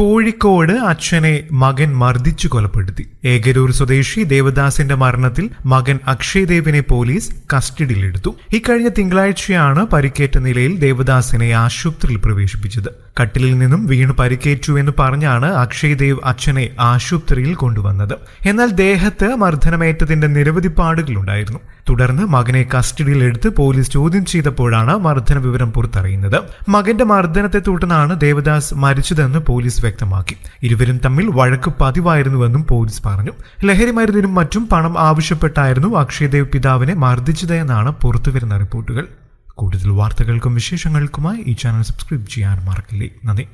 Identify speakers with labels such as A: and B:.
A: കോഴിക്കോട് അച്ഛനെ മകൻ മർദ്ദിച്ചു കൊലപ്പെടുത്തി. ഏകരൂർ സ്വദേശി ദേവദാസിന്റെ മരണത്തിൽ മകൻ അക്ഷയ് ദേവിനെ പോലീസ് കസ്റ്റഡിയിലെടുത്തു. ഇക്കഴിഞ്ഞ തിങ്കളാഴ്ചയാണ് പരിക്കേറ്റ നിലയിൽ ദേവദാസിനെ ആശുപത്രിയിൽ പ്രവേശിപ്പിച്ചത്. കട്ടിലിൽ നിന്നും വീണ് പരിക്കേറ്റു എന്ന് പറഞ്ഞാണ് അക്ഷയ് ദേവ് അച്ഛനെ ആശുപത്രിയിൽ കൊണ്ടുവന്നത്. എന്നാൽ ദേഹത്ത് മർദ്ദനമേറ്റതിന്റെ നിരവധി പാടുകളുണ്ടായിരുന്നു തുടർന്ന് മകനെ കസ്റ്റഡിയിലെടുത്ത് പോലീസ് ചോദ്യം ചെയ്തപ്പോഴാണ് മർദ്ദന വിവരം പുറത്തറിയുന്നത്. മകന്റെ മർദ്ദനത്തെ തുടർന്നാണ് ദേവദാസ് മരിച്ചതെന്ന് പോലീസ് വ്യക്തമാക്കി. ഇരുവരും തമ്മിൽ വഴക്ക് പതിവായിരുന്നുവെന്നും പോലീസ് പറഞ്ഞു. ലഹരി മരുന്നിനും മറ്റും പണം ആവശ്യപ്പെട്ടായിരുന്നു അക്ഷയദേവ് പിതാവിനെ മർദ്ദിച്ചതെന്നാണ് പുറത്തുവരുന്ന റിപ്പോർട്ടുകൾ. കൂടുതൽ വാർത്തകൾക്കും വിശേഷങ്ങൾക്കുമായി ഈ ചാനൽ സബ്സ്ക്രൈബ് ചെയ്യാൻ മറക്കില്ലേ. നന്ദി.